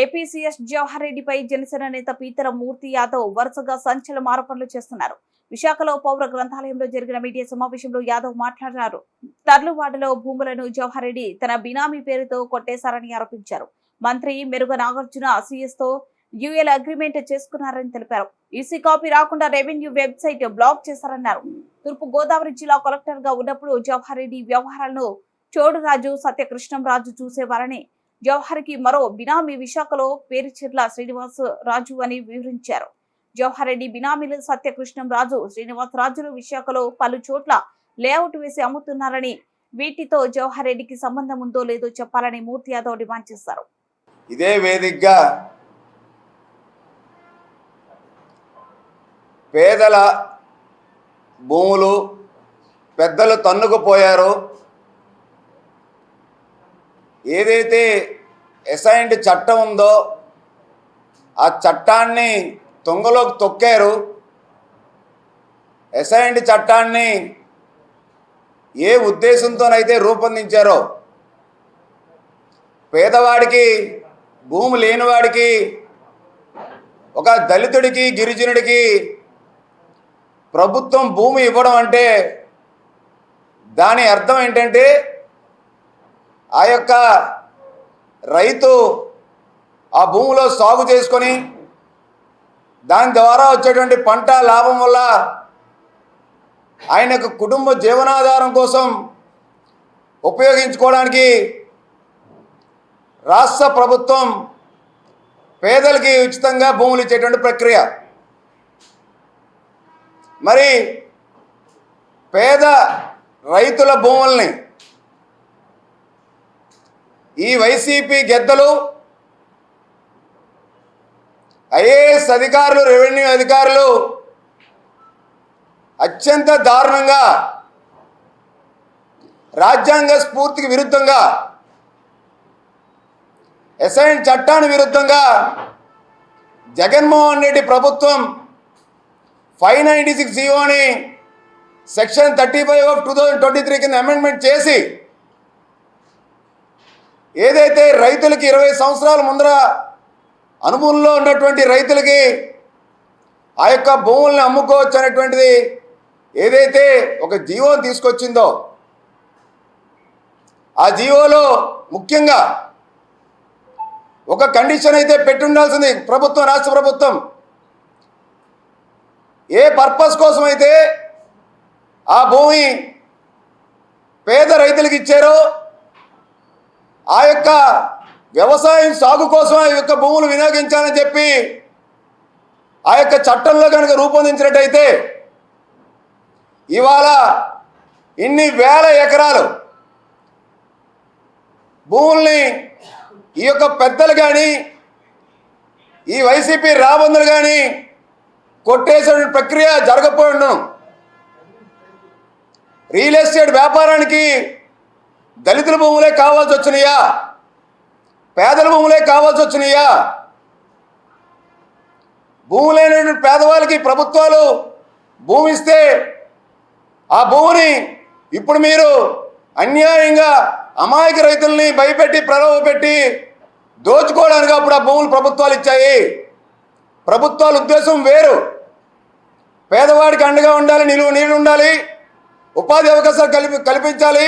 AP CS Jawahar రెడ్డిపై జనసేన నేత పీతల మూర్తి యాదవ్ వరుసగా సంచలన ఆరోపణలు చేస్తున్నారు. విశాఖలో పౌర గ్రంథాలయంలో జరిగిన మీడియా సమావేశంలో యాదవ్ మాట్లాడారు. తర్లువాడలో భూములను జవహర్ రెడ్డి తన బినామీ పేరుతో కొట్టేశారని ఆరోపించారు. మంత్రి మెరుగ నాగార్జున సీఎస్తో యుఎల్ అగ్రిమెంట్ చేసుకున్నారని తెలిపారు. ఈసీ కాపీ రాకుండా రెవెన్యూ వెబ్సైట్ బ్లాక్ చేశారన్నారు. తూర్పు గోదావరి జిల్లా కలెక్టర్గా ఉన్నప్పుడు జవహర్ రెడ్డి వ్యవహారాలను చోడురాజు సత్యకృష్ణం రాజు చూసేవారని జవహర్కి మరో బినామీ విశాఖలో పేరుచెర్ల శ్రీనివాస్ రాజు అని వివరించారు. జవహర్ రెడ్డి బినామీలు సత్యకృష్ణం రాజు శ్రీనివాస్ రాజులు విశాఖలో పలు చోట్ల లేఅవుట్ వేసి అమ్ముతున్నారని వీటితో జవహర్ రెడ్డికి సంబంధం ఉందో లేదో చెప్పాలని మూర్తి యాదవ్ డిమాండ్ చేశారు. ఇదే వేదికగా పేదల భూములు పెద్దలు తన్నుకుపోయారు. ఏదైతే అసైన్డ్ చట్టం ఉందో ఆ చట్టాన్ని తొంగలోకి తొక్కారు. అసైన్డ్ చట్టాన్ని ఏ ఉద్దేశంతోనైతే రూపొందించారో పేదవాడికి భూమి లేనివాడికి ఒక దళితుడికి గిరిజనుడికి ప్రభుత్వం భూమి ఇవ్వడం అంటే దాని అర్థం ఏంటంటే ఆ యొక్క రైతు ఆ భూమిలో సాగు చేసుకొని దాని ద్వారా వచ్చేటువంటి పంట లాభం వల్ల ఆయన యొక్క కుటుంబ జీవనాధారం కోసం ఉపయోగించుకోవడానికి రాష్ట్ర ప్రభుత్వం పేదలకి ఉచితంగా భూములు ఇచ్చేటువంటి ప్రక్రియ. మరి పేద రైతుల భూముల్ని ఈ వైసీపీ గెద్దలు ఐఏఎస్ అధికారులు రెవెన్యూ అధికారులు అత్యంత దారుణంగా రాజ్యాంగ స్ఫూర్తికి విరుద్ధంగా ఎస్ఐన్ చట్టానికి విరుద్ధంగా జగన్మోహన్ రెడ్డి ప్రభుత్వం ఫైవ్ నైంటీ సిక్స్ జీవోని section thirty five of two thousand twenty three కింద అమెండ్మెంట్ చేసి ఏదైతే రైతులకి ఇరవై సంవత్సరాల ముందర అనుభవంలో ఉన్నటువంటి రైతులకి ఆ యొక్క భూముల్ని అమ్ముకోవచ్చు అనేటువంటిది ఏదైతే ఒక జీవో తీసుకొచ్చిందో ఆ జీవోలో ముఖ్యంగా ఒక కండిషన్ అయితే పెట్టుండాల్సింది ప్రభుత్వం రాష్ట్ర ప్రభుత్వం. ఏ పర్పస్ కోసం అయితే ఆ భూమి పేద రైతులకు ఇచ్చారో ఆ యొక్క వ్యవసాయం సాగు కోసం ఆ యొక్క భూములు వినియోగించాలని చెప్పి ఆ యొక్క చట్టంలో కనుక రూపొందించినట్టయితే ఇవాళ ఇన్ని వేల ఎకరాలు భూముల్ని ఈ యొక్క పెద్దలు కానీ ఈ వైసీపీ రాబందులు కానీ కొట్టేసే ప్రక్రియ జరగపోయి రియల్ ఎస్టేట్ వ్యాపారానికి దళితుల భూములే కావాల్సి వచ్చినాయా పేదల భూములే కావాల్సి వచ్చినాయా భూమి లేనటువంటి పేదవాళ్ళకి ప్రభుత్వాలు భూమి ఇస్తే ఆ భూమిని ఇప్పుడు మీరు అన్యాయంగా అమాయక రైతుల్ని భయపెట్టి ప్రలోభ పెట్టి దోచుకోవడానికి అప్పుడు ఆ భూములు ప్రభుత్వాలు ఇచ్చాయి. ప్రభుత్వాల ఉద్దేశం వేరు. పేదవాడికి అండగా ఉండాలి నిలువ నీళ్ళు ఉండాలి ఉపాధి అవకాశాలు కల్పి కల్పించాలి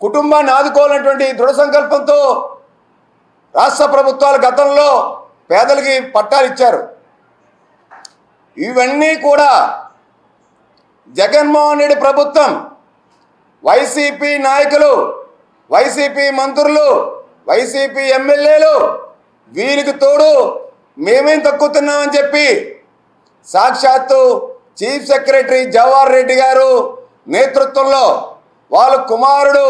కుటుంబాన్ని ఆదుకోవాలన్నటువంటి దృఢ సంకల్పంతో రాష్ట్ర ప్రభుత్వాలు గతంలో పేదలకి పట్టాలు ఇచ్చారు. ఇవన్నీ కూడా జగన్మోహన్ రెడ్డి ప్రభుత్వం వైసీపీ నాయకులు వైసీపీ మంత్రులు వైసీపీ ఎమ్మెల్యేలు వీరికి తోడు మేమేం తక్కుతున్నామని చెప్పి సాక్షాత్తు చీఫ్ సెక్రటరీ జవహర్ రెడ్డి గారు నేతృత్వంలో వాళ్ళ కుమారుడు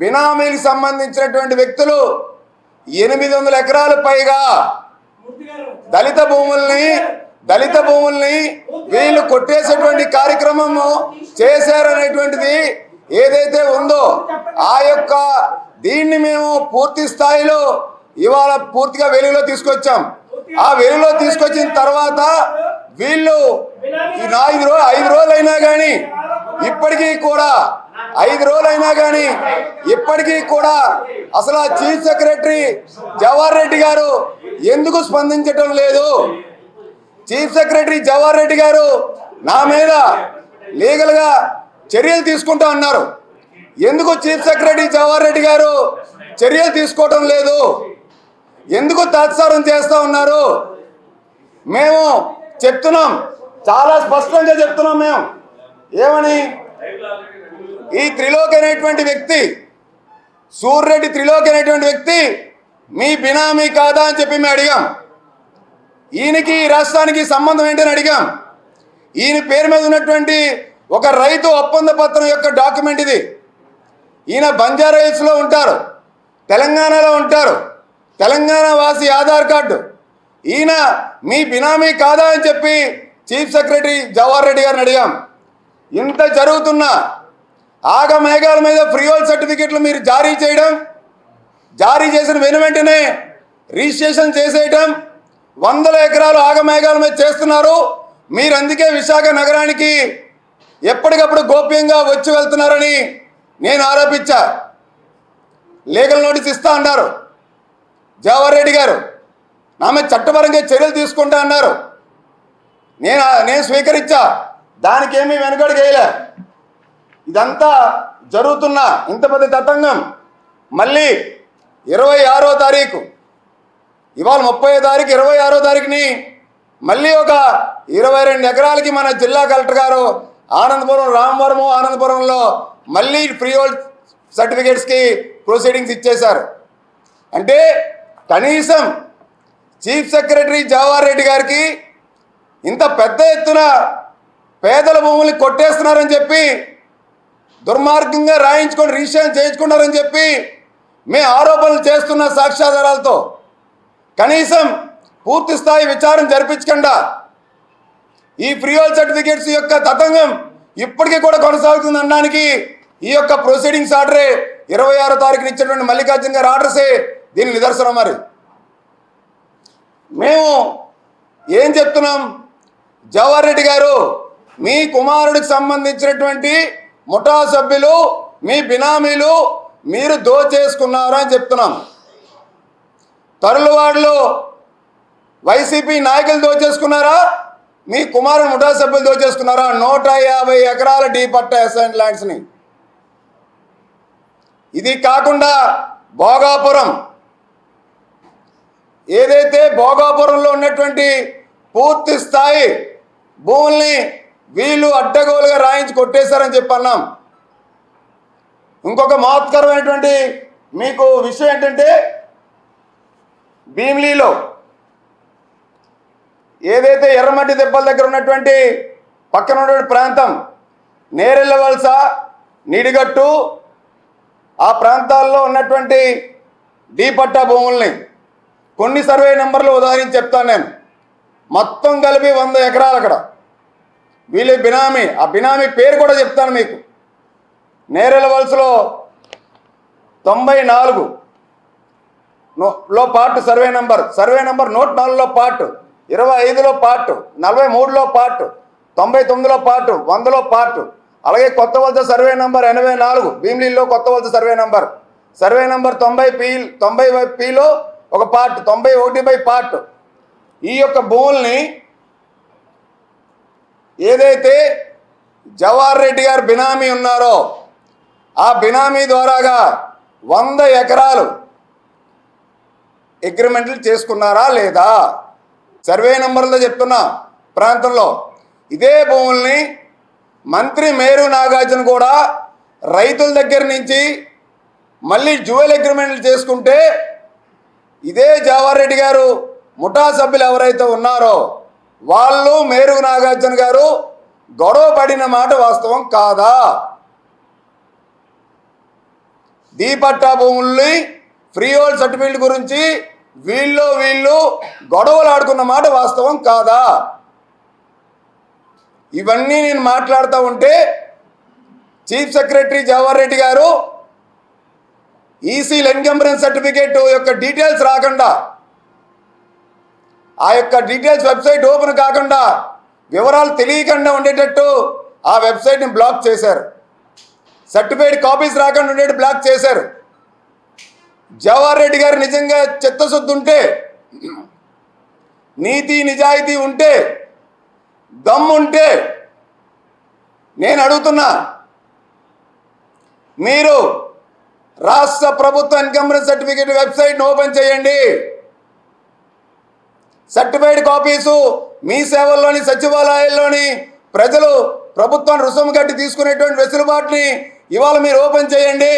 బినామీకి సంబంధించినటువంటి వ్యక్తులు ఎనిమిది వందల ఎకరాలు పైగా దళిత భూముల్ని దళిత భూముల్ని వీళ్ళు కొట్టేసేటువంటి కార్యక్రమము చేశారనేటువంటిది ఏదైతే ఉందో ఆ యొక్క దీన్ని మేము పూర్తి స్థాయిలో ఇవాళ పూర్తిగా వెలుగులో తీసుకొచ్చాం. ఆ వెలుగులో తీసుకొచ్చిన తర్వాత వీళ్ళు ఈ నాలుగు రోజు ఐదు రోజులు అయినా కానీ ఇప్పటికీ కూడా ఐదు రోజులు అయినా కానీ ఇప్పటికీ కూడా అసలు ఆ చీఫ్ సెక్రటరీ జవహర్ రెడ్డి గారు ఎందుకు స్పందించటం లేదు? చీఫ్ సెక్రటరీ జవహర్ రెడ్డి గారు నా మీద లీగల్గా చర్యలు తీసుకుంటా అన్నారు. ఎందుకు చీఫ్ సెక్రటరీ జవహర్ రెడ్డి గారు చర్యలు తీసుకోవటం లేదు? ఎందుకు తాత్సారం చేస్తూ ఉన్నారు? మేము చెప్తున్నాం. చాలా స్పష్టంగా చెప్తున్నాం మేము. ఏమని? ఈ త్రిలోక్ అనేటువంటి వ్యక్తి సూర్రెడ్డి త్రిలోక్ అనేటువంటి వ్యక్తి మీ బినామీ కాదా అని చెప్పి మేము అడిగాం. ఈయనకి ఈ రాష్ట్రానికి సంబంధం ఏంటని అడిగాం. ఈయన పేరు మీద ఉన్నటువంటి ఒక రైతు ఒప్పంద పత్రం యొక్క డాక్యుమెంట్ ఇది. ఈయన బంజారా హిల్స్లో ఉంటారు. తెలంగాణలో ఉంటారు. తెలంగాణ వాసి ఆధార్ కార్డు. ఈయన మీ బినామీ కాదా అని చెప్పి చీఫ్ సెక్రటరీ జవహర్ రెడ్డి గారిని అడిగాం ఇంత జరుగుతున్నా ఆగ మేఘాల మీద ఫ్రీహోల్ సర్టిఫికెట్లు మీరు జారీ చేయడం జారీ చేసిన వెను వెంటనే రిజిస్ట్రేషన్ చేసేయటం వందల ఎకరాలు ఆగమేఘాల మీద చేస్తున్నారు. మీరు అందుకే విశాఖ నగరానికి ఎప్పటికప్పుడు గోప్యంగా వచ్చి వెళ్తున్నారని నేను ఆరోపించా. లీగల్ నోటీస్ ఇస్తా అన్నారు జవహర్ రెడ్డి గారు. నా మీద చట్టపరంగా చర్యలు తీసుకుంటా అన్నారు. నేను నేను స్వీకరించా. దానికేమీ వెనుకడుగు వేయలే. ఇదంతా జరుగుతున్న ఇంత పెద్ద తతంగం. మళ్ళీ ఇరవై ఆరో తారీఖు. ఇవాళ ముప్పై తారీఖు ఇరవై ఆరో తారీఖుని మళ్ళీ ఒక ఇరవై రెండు ఎకరాలకి మన జిల్లా కలెక్టర్ గారు ఆనందపురం రామవరము ఆనందపురంలో మళ్ళీ ఫ్రీ హోల్డ్ సర్టిఫికేట్స్కి ప్రొసీడింగ్స్ ఇచ్చేశారు. అంటే కనీసం చీఫ్ సెక్రటరీ జవహర్ రెడ్డి గారికి ఇంత పెద్ద ఎత్తున పేదల భూముల్ని కొట్టేస్తున్నారని చెప్పి దుర్మార్గంగా రాయించుకొని రిజిస్ట్రేషన్ చేయించుకున్నారని చెప్పి మే ఆరోపణలు చేస్తున్న సాక్ష్యాధారాలతో కనీసం పూర్తి స్థాయి విచారం జరిపించకుండా ఈ ఫ్రీహోల్ సర్టిఫికేట్స్ యొక్క తతంగం ఇప్పటికీ కూడా కొనసాగుతుంది అనడానికి ఈ యొక్క ప్రొసీడింగ్స్ ఆర్డరే ఇరవై ఆరో తారీఖున ఇచ్చినటువంటి మల్లికార్జున గారి ఆర్డర్సే దీని నిదర్శనం మరి. మేము ఏం చెప్తున్నాం? జవహర్ రెడ్డి గారు మీ కుమారుడికి సంబంధించినటువంటి ముఠా సభ్యులు మీ బినామీలు మీరు దోచేసుకున్నారు అని చెప్తున్నాం. తరులవాడలో వైసీపీ నాయకులు దోచేసుకున్నారా? మీ కుమారుడు ముఠా సభ్యులు దోచేసుకున్నారా? నూట యాభై ఎకరాల డీ పట్ట అసైన్ ల్యాండ్స్ని. ఇది కాకుండా భోగాపురం. ఏదైతే భోగాపురంలో ఉన్నటువంటి పూర్తి స్థాయి భూముల్ని వీళ్ళు అడ్డగోలుగా రాయించి కొట్టేశారని చెప్పి అన్నాం. ఇంకొక మహత్కరమైనటువంటి మీకు విషయం ఏంటంటే భీమిలీలో ఏదైతే ఎర్రమట్టి దెబ్బల దగ్గర ఉన్నటువంటి పక్కన ఉన్నటువంటి ప్రాంతం నేరెళ్ళ వలస నిడిగట్టు ఆ ప్రాంతాల్లో ఉన్నటువంటి డీపట్టా భూముల్ని కొన్ని సర్వే నెంబర్లు ఉదాహరించి చెప్తాను నేను. మొత్తం కలిపి వంద ఎకరాలు అక్కడ. వీళ్ళు బినామీ ఆ బినామీ పేరు కూడా చెప్తాను మీకు. నేరెల వలసలో తొంభై నాలుగు. నో- లో part survey number. Survey number నూట నాలుగులో పార్ట్. ఇరవై ఐదులో పార్ట్. నలభై మూడులో పార్ట్. తొంభై తొమ్మిదిలో పార్ట్. వందలో పార్ట్. అలాగే కొత్త వలస సర్వే నంబర్ ఎనభై నాలుగు. భీమిలీలో కొత్త వలస సర్వే నంబర్. సర్వే నంబర్ తొంభై పి తొంభై పిలో ఒక పార్ట్. తొంభై ఒకటి బై పార్ట్. ఈ యొక్క భూముల్ని ఏదైతే జవహర్ రెడ్డి గారు బినామీ ఉన్నారో ఆ బినామీ ద్వారాగా వంద ఎకరాలు అగ్రిమెంట్లు చేసుకున్నారా లేదా? సర్వే నెంబర్లో చెప్తున్నా ప్రాంతంలో ఇదే భూముల్ని మంత్రి మేరు నాగార్జున కూడా రైతుల దగ్గర నుంచి మళ్ళీ జ్యువెల్ అగ్రిమెంట్లు చేసుకుంటే ఇదే జవహర్ రెడ్డి గారు ముఠా సభ్యులు ఎవరైతే ఉన్నారో వాళ్ళు మేరుగు నాగార్జున గారు గొడవ పడిన మాట వాస్తవం కాదా? దీపట్టా భూముల్ని ఫ్రీ హోల్డ్ సర్టిఫికేట్ గురించి వీళ్ళు వీళ్ళు గొడవలు ఆడుకున్న మాట వాస్తవం కాదా? ఇవన్నీ నేను మాట్లాడుతూ ఉంటే chief secretary Jawahar Reddy garu EC encumbrance certificate యొక్క డీటెయిల్స్ రాకుండా ఆ యొక్క డీటెయిల్స్ వెబ్సైట్ ఓపెన్ కాకుండా వివరాలు తెలియకుండా ఉండేటట్టు ఆ వెబ్సైట్ని బ్లాక్ చేశారు. సర్టిఫైడ్ కాపీస్ రాకుండా ఉండేది బ్లాక్ చేశారు. జవహర్ రెడ్డి గారు నిజంగా చిత్తశుద్ధి ఉంటే నీతి నిజాయితీ ఉంటే దమ్ముంటే నేను అడుగుతున్నా మీరు రాష్ట్ర ప్రభుత్వ ఇన్కమ్ సర్టిఫికేట్ వెబ్సైట్ని ఓపెన్ చేయండి. సర్టిఫైడ్ కాపీసు మీ సేవల్లోని సచివాలయాల్లోని ప్రజలు ప్రభుత్వం రుసుము కట్టి తీసుకునేటువంటి వెసులుబాటుని ఇవాళ మీరు ఓపెన్ చేయండి.